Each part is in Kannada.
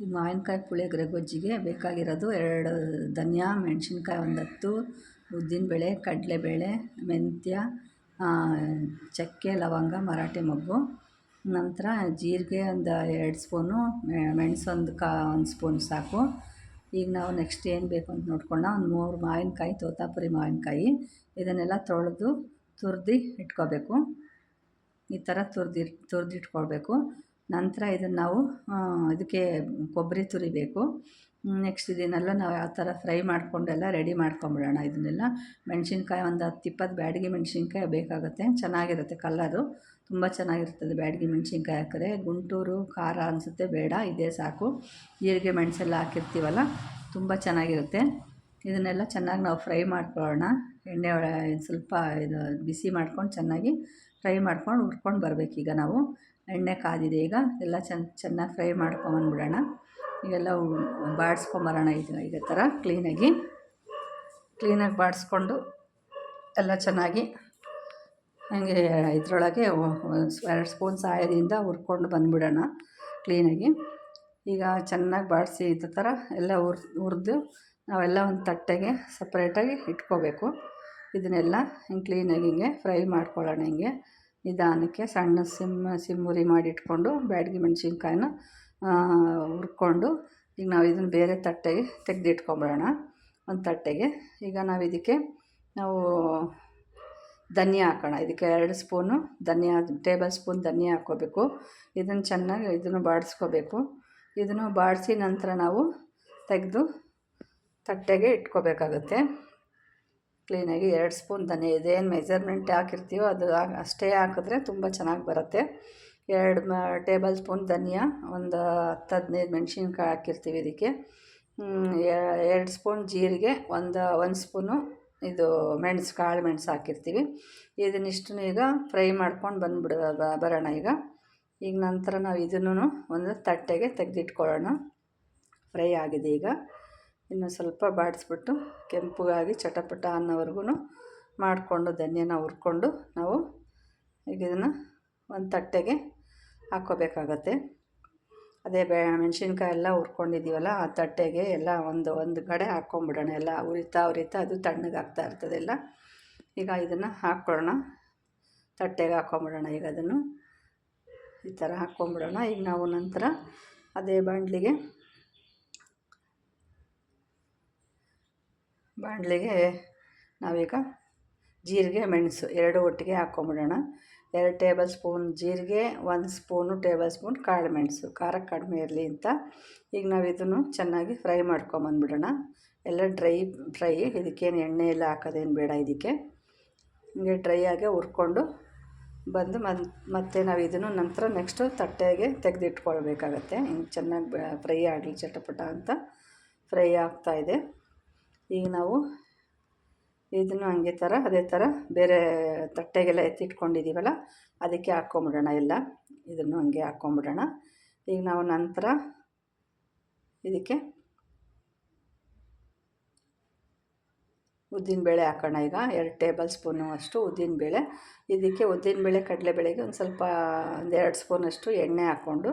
ಈ ಮಾವಿನಕಾಯಿ ಪುಳಿಯೋಗರೆ ಗೊಜ್ಜಿಗೆ ಬೇಕಾಗಿರೋದು ಎರಡು ಧನಿಯಾ, ಮೆಣಸಿನ್ಕಾಯಿ ಒಂದು ಹತ್ತು, ಉದ್ದಿನಬೇಳೆ, ಕಡಲೆಬೇಳೆ, ಮೆಂತ್ಯ ಚಕ್ಕೆ, ಲವಂಗ, ಮರಾಠಿ ಮೊಗ್ಗು. ನಂತರ ಜೀರಿಗೆ ಒಂದು ಎರಡು ಸ್ಪೂನು ಮೆಣಸು ಒಂದು ಕಾ, ಒಂದು ಸ್ಪೂನ್ ಸಾಕು. ಈಗ ನಾವು ನೆಕ್ಸ್ಟ್ ಏನು ಬೇಕು ಅಂತ ನೋಡ್ಕೊಂಡು ಒಂದು ಮೂರು ಮಾವಿನಕಾಯಿ, ತೋತಾಪುರಿ ಮಾವಿನಕಾಯಿ. ಇದನ್ನೆಲ್ಲ ತೊಳೆದು ತುರಿದು ಇಟ್ಕೋಬೇಕು. ಈ ಥರ ತುರ್ದು, ತುರಿದಿಟ್ಕೊಳ್ಬೇಕು. ನಂತರ ಇದನ್ನು ನಾವು ಇದಕ್ಕೆ ಕೊಬ್ಬರಿ ತುರಿಬೇಕು. ನೆಕ್ಸ್ಟ್ ಇದನ್ನೆಲ್ಲ ನಾವು ಯಾವ ಥರ ಫ್ರೈ ಮಾಡಿಕೊಂಡೆಲ್ಲ ರೆಡಿ ಮಾಡ್ಕೊಂಬಿಡೋಣ ಇದನ್ನೆಲ್ಲ. ಮೆಣಸಿನ್ಕಾಯಿ ಒಂದು ಹತ್ತು ಇಪ್ಪತ್ತು ಬ್ಯಾಡಗಿ ಮೆಣಸಿನ್ಕಾಯಿ ಬೇಕಾಗುತ್ತೆ. ಚೆನ್ನಾಗಿರುತ್ತೆ ಕಲ್ಲರು ತುಂಬ ಚೆನ್ನಾಗಿರ್ತದೆ ಬ್ಯಾಡಗಿ ಮೆಣಸಿನ್ಕಾಯಿ ಹಾಕಿದ್ರೆ. ಗುಂಟೂರು, ಖಾರ ಅನಿಸುತ್ತೆ ಬೇಡ, ಇದೇ ಸಾಕು. ಜೀರಿಗೆ ಮೆಣಸೆಲ್ಲ ಹಾಕಿರ್ತೀವಲ್ಲ, ತುಂಬ ಚೆನ್ನಾಗಿರುತ್ತೆ. ಇದನ್ನೆಲ್ಲ ಚೆನ್ನಾಗಿ ನಾವು ಫ್ರೈ ಮಾಡ್ಕೊಳ್ಳೋಣ. ಎಣ್ಣೆ ಸ್ವಲ್ಪ ಇದು ಬಿಸಿ ಮಾಡ್ಕೊಂಡು ಚೆನ್ನಾಗಿ ಫ್ರೈ ಮಾಡ್ಕೊಂಡು ಹುರ್ಕೊಂಡು ಬರಬೇಕೀಗ ನಾವು. ಎಣ್ಣೆ ಕಾದಿದೆ ಈಗ. ಎಲ್ಲ ಚೆನ್ನ ಚೆನ್ನಾಗಿ ಫ್ರೈ ಮಾಡ್ಕೊಂಬಂದ್ಬಿಡೋಣ ಈಗೆಲ್ಲ ಬಾಡಿಸ್ಕೊಂಬರೋಣ ಇದು ಇದೇ ಥರ ಕ್ಲೀನಾಗಿ. ಕ್ಲೀನಾಗಿ ಬಾಡಿಸ್ಕೊಂಡು ಎಲ್ಲ ಚೆನ್ನಾಗಿ ಹಾಗೆ ಇದರೊಳಗೆ ಎರಡು ಸ್ಪೂನ್ ಸಹಾಯದಿಂದ ಹುರ್ಕೊಂಡು ಬಂದುಬಿಡೋಣ ಕ್ಲೀನಾಗಿ. ಈಗ ಚೆನ್ನಾಗಿ ಬಾಡಿಸಿ ಇದೇ ಥರ ಎಲ್ಲ ಹುರ್, ಹುರಿದು ನಾವೆಲ್ಲ ಒಂದು ತಟ್ಟೆಗೆ ಸಪ್ರೇಟಾಗಿ ಇಟ್ಕೋಬೇಕು. ಇದನ್ನೆಲ್ಲ ಹಿಂಗೆ ಕ್ಲೀನಾಗಿ ಹಿಂಗೆ ಫ್ರೈ ಮಾಡ್ಕೊಳ್ಳೋಣ ಹಿಂಗೆ. ನಿಧಾನಕ್ಕೆ ಸಣ್ಣ ಸಿಮ್ ಸಿಮ್ಮುರಿ ಮಾಡಿಟ್ಕೊಂಡು ಬ್ಯಾಡಗಿ ಮೆಣಸಿನ್ಕಾಯಿನ ಹುರ್ಕೊಂಡು ಈಗ ನಾವು ಇದನ್ನು ಬೇರೆ ತಟ್ಟೆಗೆ ತೆಗೆದಿಟ್ಕೊಂಬಿಡೋಣ. ಒಂದು ತಟ್ಟೆಗೆ. ಈಗ ನಾವು ಇದಕ್ಕೆ ನಾವು ಧನಿಯಾ ಹಾಕೋಣ. ಇದಕ್ಕೆ ಎರಡು ಸ್ಪೂನು ಧನಿಯಾ, ಟೇಬಲ್ ಸ್ಪೂನ್ ಧನಿಯಾ ಹಾಕ್ಕೋಬೇಕು ಇದನ್ನು ಚೆನ್ನಾಗಿ ಇದನ್ನು ಬಾಡಿಸ್ಕೋಬೇಕು. ಇದನ್ನು ಬಾಡಿಸಿ ನಂತರ ನಾವು ತೆಗೆದು ತಟ್ಟೆಗೆ ಇಟ್ಕೋಬೇಕಾಗುತ್ತೆ. ಕ್ಲೀನಾಗಿ ಎರಡು ಸ್ಪೂನ್ ಧನಿಯಾ ಇದೇನು ಮೆಜರ್ಮೆಂಟ್ ಹಾಕಿರ್ತೀವೋ ಅದು ಅಷ್ಟೇ ಹಾಕಿದ್ರೆ ತುಂಬ ಚೆನ್ನಾಗಿ ಬರುತ್ತೆ. ಎರಡು ಮ, ಟೇಬಲ್ ಸ್ಪೂನ್ ಧನಿಯಾ, ಒಂದು ಹತ್ತು ಹದಿನೈದು ಮೆಣಸಿನ್ಕಾಯಿ ಹಾಕಿರ್ತೀವಿ ಇದಕ್ಕೆ. ಎರಡು ಸ್ಪೂನ್ ಜೀರಿಗೆ, ಒಂದು ಒಂದು ಸ್ಪೂನು ಇದು ಮೆಣಸು, ಕಾಳು ಮೆಣಸು ಹಾಕಿರ್ತೀವಿ. ಇದನ್ನಿಷ್ಟನ್ನು ಈಗ ಫ್ರೈ ಮಾಡ್ಕೊಂಡು ಬಂದುಬಿಡ ಬರೋಣ ಈಗ. ಈಗ ನಂತರ ನಾವು ಇದನ್ನು ಒಂದು ತಟ್ಟೆಗೆ ತೆಗೆದಿಟ್ಕೊಳ್ಳೋಣ. ಫ್ರೈ ಆಗಿದೆ ಈಗ. ಇನ್ನು ಸ್ವಲ್ಪ ಬಾಡಿಸ್ಬಿಟ್ಟು ಕೆಂಪಗಾಗಿ ಚಟಪಟ ಅನ್ನೋವರೆಗೂ ಮಾಡಿಕೊಂಡು ಧನ್ಯನ ಹುರ್ಕೊಂಡು ನಾವು ಈಗ ಇದನ್ನು ಒಂದು ತಟ್ಟೆಗೆ ಹಾಕ್ಕೋಬೇಕಾಗತ್ತೆ. ಅದೇ ಬೆ, ಮೆಣಸಿನ್ಕಾಯಿ ಎಲ್ಲ ಹುರ್ಕೊಂಡಿದ್ದೀವಲ್ಲ, ಆ ತಟ್ಟೆಗೆ ಎಲ್ಲ ಒಂದು ಒಂದು ಕಡೆ ಹಾಕ್ಕೊಂಬಿಡೋಣ. ಎಲ್ಲ ಉರಿತಾ ಉರಿತಾ ಅದು ತಣ್ಣಗೆ ಆಗ್ತಾ ಎಲ್ಲ ಈಗ ಇದನ್ನು ಹಾಕ್ಕೊಳ್ಳೋಣ. ತಟ್ಟೆಗೆ ಹಾಕ್ಕೊಂಬಿಡೋಣ. ಈಗ ಅದನ್ನು ಈ ಥರ ಹಾಕ್ಕೊಂಬಿಡೋಣ. ಈಗ ನಾವು ನಂತರ ಅದೇ ಬಾಣಲಿಗೆ ಬಾಣಲಿಗೆ ನಾವೀಗ ಜೀರಿಗೆ, ಮೆಣಸು ಎರಡು ಒಟ್ಟಿಗೆ ಹಾಕ್ಕೊಂಬಿಡೋಣ. ಎರಡು ಟೇಬಲ್ ಸ್ಪೂನ್ ಜೀರಿಗೆ, ಒಂದು ಸ್ಪೂನು ಟೇಬಲ್ ಸ್ಪೂನ್ ಕಾಳು ಮೆಣಸು. ಖಾರ ಕಡಿಮೆ ಇರಲಿ ಅಂತ. ಈಗ ನಾವು ಇದನ್ನು ಚೆನ್ನಾಗಿ ಫ್ರೈ ಮಾಡ್ಕೊಂಬಂದ್ಬಿಡೋಣ. ಎಲ್ಲ ಡ್ರೈ ಫ್ರೈ, ಇದಕ್ಕೇನು ಎಣ್ಣೆ ಎಲ್ಲ ಹಾಕೋದೇನು ಬೇಡ ಇದಕ್ಕೆ. ಹಿಂಗೆ ಡ್ರೈ ಆಗಿ ಹುರ್ಕೊಂಡು ಬಂದು ಮತ್ತೆ ನಾವು ಇದನ್ನು ನಂತರ ನೆಕ್ಸ್ಟು ತಟ್ಟೆಗೆ ತೆಗೆದಿಟ್ಕೊಳ್ಬೇಕಾಗತ್ತೆ. ಹಿಂಗೆ ಚೆನ್ನಾಗಿ ಫ್ರೈ ಆಗಲಿ, ಚಟಪಟ ಅಂತ. ಫ್ರೈ ಆಗ್ತಾಯಿದೆ ಈಗ ನಾವು ಇದನ್ನು ಹಂಗೆ ಥರ, ಅದೇ ಥರ ಬೇರೆ ತಟ್ಟೆಗೆಲ್ಲ ಎತ್ತಿಟ್ಕೊಂಡಿದ್ದೀವಲ್ಲ, ಅದಕ್ಕೆ ಹಾಕ್ಕೊಂಬಿಡೋಣ ಎಲ್ಲ. ಇದನ್ನು ಹಂಗೆ ಹಾಕ್ಕೊಂಬಿಡೋಣ. ಈಗ ನಾವು ನಂತರ ಇದಕ್ಕೆ ಉದ್ದಿನಬೇಳೆ ಹಾಕೋಣ ಈಗ. ಎರಡು ಟೇಬಲ್ ಸ್ಪೂನು ಅಷ್ಟು ಉದ್ದಿನಬೇಳೆ ಇದಕ್ಕೆ ಉದ್ದಿನಬೇಳೆ ಕಡಲೆಬೇಳೆಗೆ ಒಂದು ಸ್ವಲ್ಪ ಒಂದು ಎರಡು ಸ್ಪೂನಷ್ಟು ಎಣ್ಣೆ ಹಾಕ್ಕೊಂಡು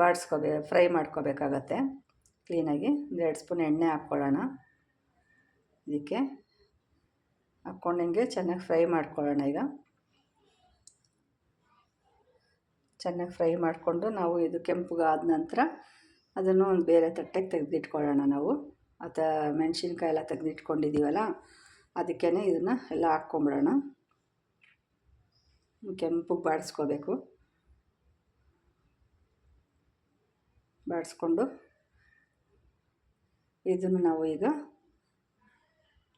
ಬಾಡಿಸ್ಕೋಬೇ, ಫ್ರೈ ಮಾಡ್ಕೋಬೇಕಾಗತ್ತೆ. ಕ್ಲೀನಾಗಿ ಒಂದು ಎರಡು ಸ್ಪೂನ್ ಎಣ್ಣೆ ಹಾಕ್ಕೊಳ್ಳೋಣ. ಇದಕ್ಕೆ ಹಾಕ್ಕೊಂಡು ಚೆನ್ನಾಗಿ ಫ್ರೈ ಮಾಡ್ಕೊಳ್ಳೋಣ ಈಗ. ಚೆನ್ನಾಗಿ ಫ್ರೈ ಮಾಡಿಕೊಂಡು ನಾವು ಇದು ಕೆಂಪುಗಾದ ನಂತರ ಅದನ್ನು ಒಂದು ಬೇರೆ ತಟ್ಟೆಗೆ ತೆಗೆದಿಟ್ಕೊಳ್ಳೋಣ ನಾವು. ಅಥ ಮೆಣಸಿನ್ಕಾಯಿ ಎಲ್ಲ ತೆಗೆದಿಟ್ಕೊಂಡಿದ್ದೀವಲ್ಲ ಅದಕ್ಕೇ ಇದನ್ನು ಎಲ್ಲ ಹಾಕ್ಕೊಂಬಿಡೋಣ. ಕೆಂಪಗೆ ಬಾಡಿಸ್ಕೋಬೇಕು. ಬಾಡಿಸ್ಕೊಂಡು ಇದನ್ನು ನಾವು ಈಗ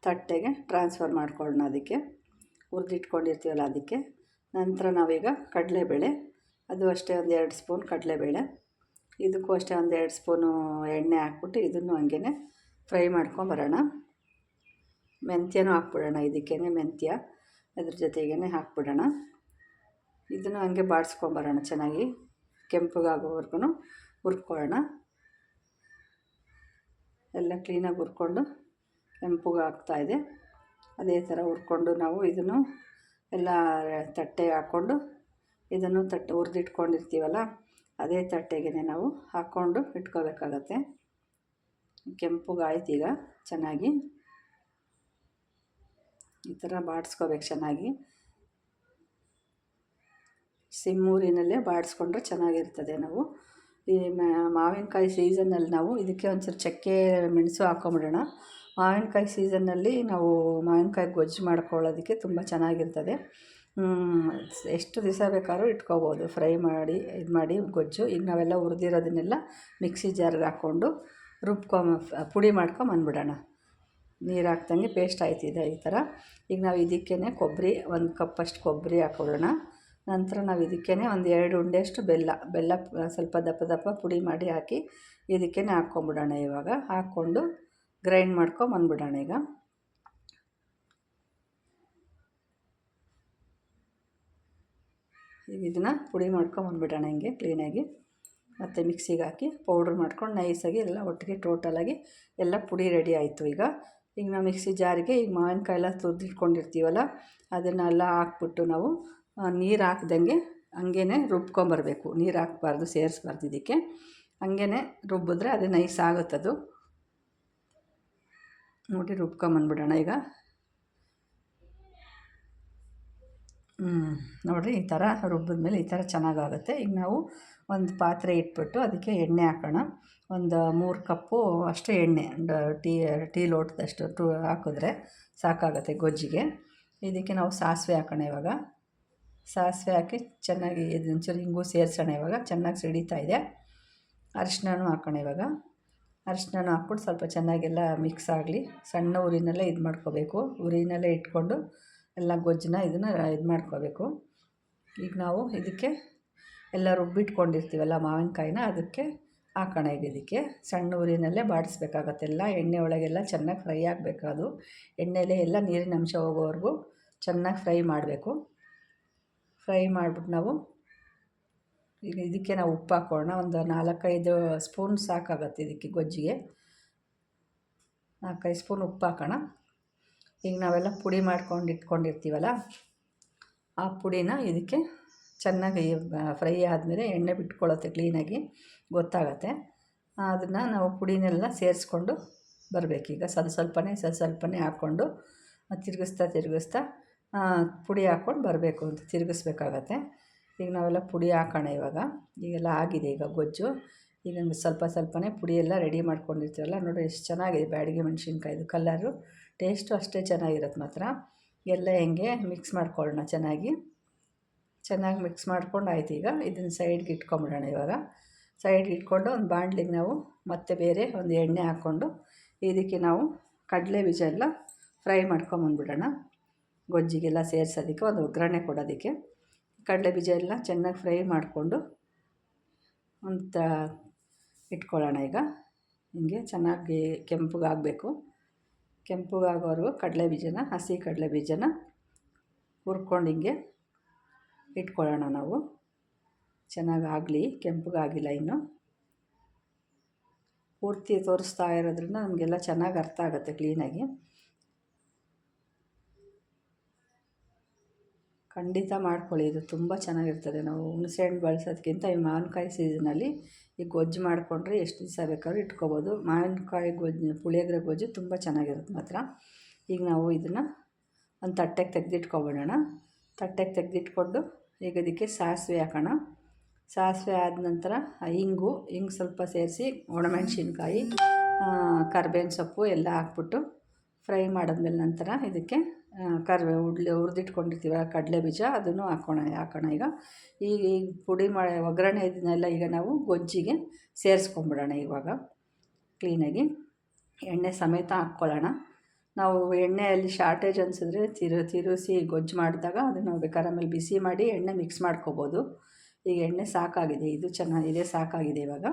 ತಟ್ಟೆಗೆ ಟ್ರಾನ್ಸ್ಫರ್ ಮಾಡ್ಕೊಳ್ಳೋಣ ಅದಕ್ಕೆ. ಹುರಿದಿಟ್ಕೊಂಡಿರ್ತೀವಲ್ಲ ಅದಕ್ಕೆ. ನಂತರ ನಾವೀಗ ಕಡಲೆಬೇಳೆ, ಅದು ಅಷ್ಟೇ ಒಂದು ಎರಡು ಸ್ಪೂನ್ ಕಡಲೆಬೇಳೆ. ಇದಕ್ಕೂ ಅಷ್ಟೇ ಒಂದು ಎರಡು ಸ್ಪೂನು ಎಣ್ಣೆ ಹಾಕ್ಬಿಟ್ಟು ಇದನ್ನು ಹಂಗೆ ಫ್ರೈ ಮಾಡ್ಕೊಂಬರೋಣ ಮೆಂತ್ಯನೂ ಹಾಕ್ಬಿಡೋಣ ಇದಕ್ಕೇ ಮೆಂತ್ಯ. ಅದ್ರ ಜೊತೆಗೇ ಹಾಕ್ಬಿಡೋಣ. ಇದನ್ನು ಹಂಗೆ ಬಾಡಿಸ್ಕೊಂಬರೋಣ ಚೆನ್ನಾಗಿ. ಕೆಂಪಗಾಗೋವರೆಗೂ ಹುರ್ಕೊಳ್ಳೋಣ. ಎಲ್ಲ ಕ್ಲೀನಾಗಿ ಹುರ್ಕೊಂಡು ಕೆಂಪಗೆ ಇದೆ. ಅದೇ ಥರ ಹುರ್ಕೊಂಡು ನಾವು ಇದನ್ನು ಎಲ್ಲ ತಟ್ಟೆ ಹಾಕ್ಕೊಂಡು ಇದನ್ನು ತಟ್ಟೆ ಹುರಿದಿಟ್ಕೊಂಡಿರ್ತೀವಲ್ಲ, ಅದೇ ತಟ್ಟೆಗೆ ನಾವು ಹಾಕ್ಕೊಂಡು ಇಟ್ಕೋಬೇಕಾಗತ್ತೆ. ಕೆಂಪುಗಾಯ್ತು ಈಗ ಚೆನ್ನಾಗಿ. ಈ ಥರ ಬಾಡಿಸ್ಕೋಬೇಕು ಚೆನ್ನಾಗಿ. ಸಿಮ್ಮೂರಿನಲ್ಲೇ ಬಾಡಿಸ್ಕೊಂಡ್ರೆ ಚೆನ್ನಾಗಿರ್ತದೆ ನಾವು. ಈ ಮಾವಿನಕಾಯಿ ಸೀಸನ್ನಲ್ಲಿ ನಾವು ಇದಕ್ಕೆ ಒಂಚೂರು ಚಕ್ಕೆ ಮೆಣಸು ಹಾಕ್ಕೊಂಬಿಡೋಣ ಮಾವಿನಕಾಯಿ ಸೀಸನ್ನಲ್ಲಿ ನಾವು ಮಾವಿನಕಾಯಿ ಗೊಜ್ಜು ಮಾಡ್ಕೊಳ್ಳೋದಕ್ಕೆ ತುಂಬ ಚೆನ್ನಾಗಿರ್ತದೆ. ಎಷ್ಟು ದಿವಸ ಬೇಕಾದ್ರೂ ಇಟ್ಕೋಬೋದು. ಫ್ರೈ ಮಾಡಿ, ಇದು ಮಾಡಿ ಗೊಜ್ಜು. ಈಗ ನಾವೆಲ್ಲ ಹುರಿದಿರೋದನ್ನೆಲ್ಲ ಮಿಕ್ಸಿ ಜಾರ್ಗೆ ಹಾಕ್ಕೊಂಡು ರುಬ್ಕೊ ಪುಡಿ ಮಾಡ್ಕೊಂಬಂದ್ಬಿಡೋಣ ನೀರು ಹಾಕ್ದಂಗೆ ಪೇಸ್ಟ್ ಆಯ್ತಿದೆ ಈ ಥರ. ಈಗ ನಾವು ಇದಕ್ಕೇ ಕೊಬ್ಬರಿ, ಒಂದು ಕಪ್ಪಷ್ಟು ಕೊಬ್ಬರಿ ಹಾಕ್ಕೊಳ್ಳೋಣ. ನಂತರ ನಾವು ಇದಕ್ಕೇ ಒಂದು ಎರಡು ಉಂಡೆಯಷ್ಟು ಬೆಲ್ಲ ಬೆಲ್ಲ ಸ್ವಲ್ಪ ದಪ್ಪ ದಪ್ಪ ಪುಡಿ ಮಾಡಿ ಹಾಕಿ ಇದಕ್ಕೇ ಹಾಕ್ಕೊಂಬಿಡೋಣ ಇವಾಗ. ಹಾಕ್ಕೊಂಡು ಗ್ರೈಂಡ್ ಮಾಡ್ಕೊಂಬಂದ್ಬಿಡೋಣ ಈಗ. ಈಗ ಇದನ್ನು ಪುಡಿ ಮಾಡ್ಕೊಂಬಂದ್ಬಿಡೋಣ ಹಿಂಗೆ ಕ್ಲೀನಾಗಿ. ಮತ್ತು ಮಿಕ್ಸಿಗೆ ಹಾಕಿ ಪೌಡ್ರ್ ಮಾಡ್ಕೊಂಡು ನೈಸಾಗಿ ಎಲ್ಲ ಒಟ್ಟಿಗೆ ಟೋಟಲಾಗಿ ಎಲ್ಲ ಪುಡಿ ರೆಡಿ ಆಯಿತು ಈಗ. ಈಗ ನಾವು ಮಿಕ್ಸಿ ಜಾರಿಗೆ ಈಗ ಮಾವಿನಕಾಯೆಲ್ಲ ತುರಿದಿಟ್ಕೊಂಡಿರ್ತೀವಲ್ಲ ಅದನ್ನೆಲ್ಲ ಹಾಕ್ಬಿಟ್ಟು ನಾವು ನೀರು ಹಾಕ್ದಂಗೆ ಹಂಗೇ ರುಬ್ಕೊಂಬರ್ಬೇಕು. ನೀರು ಹಾಕ್ಬಾರ್ದು, ಸೇರಿಸ್ಬಾರ್ದು ಇದಕ್ಕೆ. ಹಂಗೇ ರುಬ್ಬಿದ್ರೆ ಅದು ನೈಸ್ ಆಗುತ್ತದು. ನೋಡಿ ರುಬ್ಕೊಂಬಂದ್ಬಿಡೋಣ ಈಗ. ನೋಡಿರಿ ಈ ಥರ ರುಬ್ಬಿದ್ಮೇಲೆ ಈ ಥರ ಚೆನ್ನಾಗಾಗುತ್ತೆ. ಈಗ ನಾವು ಒಂದು ಪಾತ್ರೆ ಇಟ್ಬಿಟ್ಟು ಅದಕ್ಕೆ ಎಣ್ಣೆ ಹಾಕೋಣ. ಒಂದು ಮೂರು ಕಪ್ಪು ಅಷ್ಟು ಎಣ್ಣೆ ಟೀ ಟೀ ಲೋಟದಷ್ಟು ಟು ಹಾಕಿದ್ರೆ ಸಾಕಾಗುತ್ತೆ ಗೊಜ್ಜಿಗೆ. ಇದಕ್ಕೆ ನಾವು ಸಾಸಿವೆ ಹಾಕೋಣ ಇವಾಗ. ಸಾಸಿವೆ ಹಾಕಿ ಚೆನ್ನಾಗಿ ಇದೊಂಚೂರು ಹಿಂಗೂ ಸೇರಿಸೋಣ ಇವಾಗ. ಚೆನ್ನಾಗಿ ಸಿಡಿತಾ ಇದೆ. ಅರಿಶಿನೂ ಹಾಕೋಣ ಇವಾಗ. ಅರಿಶಿನೂ ಹಾಕ್ಬಿಟ್ಟು ಸ್ವಲ್ಪ ಚೆನ್ನಾಗೆಲ್ಲ ಮಿಕ್ಸ್ ಆಗಲಿ. ಸಣ್ಣ ಉರಿನಲ್ಲೇ ಇದು ಮಾಡ್ಕೋಬೇಕು. ಉರಿನಲ್ಲೇ ಇಟ್ಕೊಂಡು ಎಲ್ಲ ಗೊಜ್ಜನ್ನ ಇದನ್ನು ಇದು ಮಾಡ್ಕೋಬೇಕು. ಈಗ ನಾವು ಇದಕ್ಕೆ ಎಲ್ಲ ರುಬ್ಬಿಟ್ಕೊಂಡಿರ್ತೀವಲ್ಲ ಮಾವಿನಕಾಯಿನ, ಅದಕ್ಕೆ ಹಾಕೋಣ ಈಗ ಇದಕ್ಕೆ. ಸಣ್ಣ ಉರಿನಲ್ಲೇ ಬಾಡಿಸ್ಬೇಕಾಗತ್ತೆ. ಎಲ್ಲ ಎಣ್ಣೆ ಒಳಗೆಲ್ಲ ಚೆನ್ನಾಗಿ ಫ್ರೈ ಆಗಬೇಕು ಅದು. ಎಣ್ಣೆಲೇ ಎಲ್ಲ ನೀರಿನ ಅಂಶ ಹೋಗೋವರೆಗೂ ಚೆನ್ನಾಗಿ ಫ್ರೈ ಮಾಡಬೇಕು. ಫ್ರೈ ಮಾಡಿಬಿಟ್ಟು ನಾವು ಈಗ ಇದಕ್ಕೆ ನಾವು ಉಪ್ಪು ಹಾಕೋಣ. ಒಂದು ನಾಲ್ಕೈದು ಸ್ಪೂನ್ ಸಾಕಾಗತ್ತೆ ಇದಕ್ಕೆ ಗೊಜ್ಜಿಗೆ. ನಾಲ್ಕೈದು ಸ್ಪೂನ್ ಉಪ್ಪು ಹಾಕೋಣ. ಈಗ ನಾವೆಲ್ಲ ಪುಡಿ ಮಾಡ್ಕೊಂಡು ಇಟ್ಕೊಂಡಿರ್ತೀವಲ್ಲ, ಆ ಪುಡಿನ ಇದಕ್ಕೆ ಚೆನ್ನಾಗಿ ಫ್ರೈ ಆದಮೇಲೆ ಎಣ್ಣೆ ಬಿಟ್ಕೊಳ್ಳುತ್ತೆ ಕ್ಲೀನಾಗಿ, ಗೊತ್ತಾಗತ್ತೆ. ಅದನ್ನು ನಾವು ಪುಡಿನೆಲ್ಲ ಸೇರಿಸ್ಕೊಂಡು ಬರಬೇಕೀಗ ಸ್ವಲ್ಪ ಸ್ವಲ್ಪನೇ ಸ್ವಲ್ಪ ಸ್ವಲ್ಪನೇ ಹಾಕ್ಕೊಂಡು ತಿರುಗಿಸ್ತಾ ತಿರುಗಿಸ್ತಾ ಪುಡಿ ಹಾಕ್ಕೊಂಡು ಬರಬೇಕು ಅಂತ ತಿರುಗಿಸ್ಬೇಕಾಗತ್ತೆ. ಈಗ ನಾವೆಲ್ಲ ಪುಡಿ ಹಾಕೋಣ ಇವಾಗ. ಈಗೆಲ್ಲ ಆಗಿದೆ ಈಗ ಗೊಜ್ಜು. ಈಗ ಸ್ವಲ್ಪ ಸ್ವಲ್ಪನೇ ಪುಡಿ ಎಲ್ಲ ರೆಡಿ ಮಾಡ್ಕೊಂಡಿರ್ತೀವಲ್ಲ ನೋಡಿ ಎಷ್ಟು ಚೆನ್ನಾಗಿದೆ ಬ್ಯಾಡಿಗೆ ಮೆಣಸಿನ್ಕಾಯ್ದು ಕಲ್ಲರು ಟೇಸ್ಟು ಅಷ್ಟೇ ಚೆನ್ನಾಗಿರುತ್ತೆ ಮಾತ್ರ. ಎಲ್ಲ ಹೆಂಗೆ ಮಿಕ್ಸ್ ಮಾಡ್ಕೊಳ್ಳೋಣ ಚೆನ್ನಾಗಿ. ಚೆನ್ನಾಗಿ ಮಿಕ್ಸ್ ಮಾಡ್ಕೊಂಡು ಆಯ್ತು ಈಗ. ಇದನ್ನು ಸೈಡ್ಗೆ ಇಟ್ಕೊಂಬಿಡೋಣ ಇವಾಗ. ಸೈಡ್ಗೆ ಇಟ್ಕೊಂಡು ಒಂದು ಬಾಣಲಿಗೆ ನಾವು ಮತ್ತೆ ಬೇರೆ ಒಂದು ಎಣ್ಣೆ ಹಾಕ್ಕೊಂಡು ಇದಕ್ಕೆ ನಾವು ಕಡಲೆ ಬೀಜ ಎಲ್ಲ ಫ್ರೈ ಮಾಡ್ಕೊಂಬಂದ್ಬಿಡೋಣ. ಗೊಜ್ಜಿಗೆಲ್ಲ ಸೇರಿಸೋದಕ್ಕೆ, ಒಂದು ಒಗ್ಗರಣೆ ಕೊಡೋದಕ್ಕೆ. ಕಡಲೆ ಬೀಜ ಎಲ್ಲ ಚೆನ್ನಾಗಿ ಫ್ರೈ ಮಾಡಿಕೊಂಡು ಅಂತ ಇಟ್ಕೊಳ್ಳೋಣ ಈಗ. ಹಿಂಗೆ ಚೆನ್ನಾಗಿ ಕೆಂಪಗಾಗಬೇಕು. ಕೆಂಪಗಾಗೋವರೆಗೂ ಕಡಲೆ ಬೀಜನ, ಹಸಿ ಕಡಲೆ ಬೀಜನ ಹುರ್ಕೊಂಡು ಹಿಂಗೆ ಇಟ್ಕೊಳ್ಳೋಣ ನಾವು. ಚೆನ್ನಾಗಿ ಆಗಲಿ ಕೆಂಪಗಾಗಿಲ್ಲ ಇನ್ನು. ಪೂರ್ತಿ ತೋರಿಸ್ತಾ ಇರೋದ್ರಿಂದ ನಮಗೆಲ್ಲ ಚೆನ್ನಾಗಿ ಅರ್ಥ ಆಗುತ್ತೆ ಕ್ಲೀನಾಗಿ. ಖಂಡಿತ ಮಾಡ್ಕೊಳ್ಳಿ. ಇದು ತುಂಬ ಚೆನ್ನಾಗಿರ್ತದೆ. ನಾವು ಹುಣಸೆಹಣ್ಣು ಬಳಸೋದ್ಕಿಂತ ಈ ಮಾವಿನಕಾಯಿ ಸೀಸನಲ್ಲಿ ಈ ಗೊಜ್ಜು ಮಾಡಿಕೊಂಡ್ರೆ ಎಷ್ಟು ದಿವಸ ಬೇಕಾದ್ರೂ ಇಟ್ಕೋಬೋದು. ಮಾವಿನಕಾಯಿ ಗೊಜ್ಜು, ಪುಳಿಯೋಗರೆ ಗೊಜ್ಜು ತುಂಬ ಚೆನ್ನಾಗಿರುತ್ತೆ ಮಾತ್ರ. ಈಗ ನಾವು ಇದನ್ನು ಒಂದು ತಟ್ಟೆಗೆ ತೆಗೆದಿಟ್ಕೊಬಿಡೋಣ. ತಟ್ಟೆಗೆ ತೆಗೆದಿಟ್ಕೊಂಡು ಈಗ ಇದಕ್ಕೆ ಸಾಸಿವೆ ಹಾಕೋಣ. ಸಾಸಿವೆ ಆದ ನಂತರ ಹಿಂಗು ಹಿಂಗೆ ಸ್ವಲ್ಪ ಸೇರಿಸಿ ಒಣಮೆಣಸಿನ್ಕಾಯಿ ಕರ್ಬೇವಿನ ಸೊಪ್ಪು ಎಲ್ಲ ಹಾಕ್ಬಿಟ್ಟು ಫ್ರೈ ಮಾಡಿದ್ಮೇಲೆ ನಂತರ ಇದಕ್ಕೆ ಕರಿಬೇವು ಉಡ್ಲಿ ಹುರಿದಿಟ್ಕೊಂಡಿರ್ತೀವಲ್ಲ ಕಡಲೆ ಬೀಜ ಅದನ್ನು ಹಾಕೋಣ ಹಾಕೋಣ ಈಗ. ಈಗ ಈಗ ಪುಡಿ ಮಾಡಿ ಒಗ್ಗರಣೆ ಇದನ್ನೆಲ್ಲ ಈಗ ನಾವು ಗೊಜ್ಜಿಗೆ ಸೇರಿಸ್ಕೊಂಬಿಡೋಣ ಇವಾಗ, ಕ್ಲೀನಾಗಿ. ಎಣ್ಣೆ ಸಮೇತ ಹಾಕ್ಕೊಳ್ಳೋಣ. ನಾವು ಎಣ್ಣೆಯಲ್ಲಿ ಶಾರ್ಟೇಜ್ ಅನಿಸಿದ್ರೆ ತಿರು, ತಿರುಸಿ ಗೊಜ್ಜು ಮಾಡಿದಾಗ ಅದನ್ನು ಬೇಕಾದ್ರೆ ಆಮೇಲೆ ಬಿಸಿ ಮಾಡಿ ಎಣ್ಣೆ ಮಿಕ್ಸ್ ಮಾಡ್ಕೋಬೋದು. ಈಗ ಎಣ್ಣೆ ಸಾಕಾಗಿದೆ, ಇದು ಚೆನ್ನಾಗಿದೆ, ಸಾಕಾಗಿದೆ ಇವಾಗ.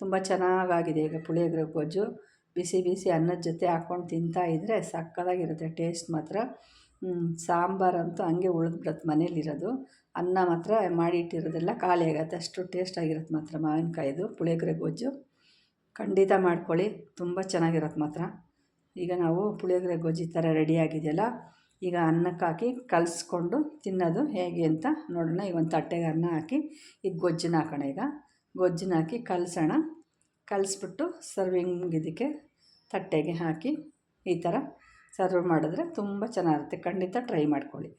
ತುಂಬ ಚೆನ್ನಾಗಾಗಿದೆ ಈಗ ಪುಳಿಯೋಗರೆ ಗೊಜ್ಜು. ಬಿಸಿ ಬಿಸಿ ಅನ್ನದ ಜೊತೆ ಹಾಕ್ಕೊಂಡು ತಿಂತಾಯಿದ್ರೆ ಸಕ್ಕತ್ತಾಗಿರುತ್ತೆ. ಟೇಸ್ಟ್ ಮಾತ್ರ. ಸಾಂಬಾರಂತೂ ಹಂಗೆ ಉಳಿದ್ಬಿಡತ್ತೆ ಮನೇಲಿರೋದು ಅನ್ನ ಮಾತ್ರ ಮಾಡಿ ಇಟ್ಟಿರೋದೆಲ್ಲ ಖಾಲಿ ಆಗುತ್ತೆ. ಅಷ್ಟು ಟೇಸ್ಟಾಗಿರುತ್ತೆ ಮಾತ್ರ ಮಾವಿನಕಾಯಿದು, ಪುಳಿಯೋಗರೆ, ಗೊಜ್ಜು. ಖಂಡಿತ ಮಾಡ್ಕೊಳ್ಳಿ. ತುಂಬ ಚೆನ್ನಾಗಿರುತ್ತೆ ಮಾತ್ರ. ಈಗ ನಾವು ಪುಳಿಯೋಗರೆ, ಗೊಜ್ಜು ಥರ ರೆಡಿ ಆಗಿದೆಯಲ್ಲ, ಈಗ ಅನ್ನಕ್ಕೆ ಹಾಕಿ ಕಲಿಸ್ಕೊಂಡು ತಿನ್ನೋದು ಹೇಗೆ ಅಂತ ನೋಡೋಣ. ಈಗ ಒಂದು ತಟ್ಟೆಗೆ ಅನ್ನ ಹಾಕಿ, ಈಗ ಗೊಜ್ಜನ್ನ ಹಾಕೋಣ ಈಗ. ಗೊಜ್ಜನ್ನ ಹಾಕಿ ಕಲಸೋಣ. ಕಲಿಸ್ಬಿಟ್ಟು ಸರ್ವಿಂಗ್ ಇದಕ್ಕೆ ತಟ್ಟೆಗೆ ಹಾಕಿ ಈ ಥರ ಸರ್ವ್ ಮಾಡಿದ್ರೆ ತುಂಬ ಚೆನ್ನಾಗಿರುತ್ತೆ. ಖಂಡಿತ ಟ್ರೈ ಮಾಡ್ಕೊಳ್ಳಿ.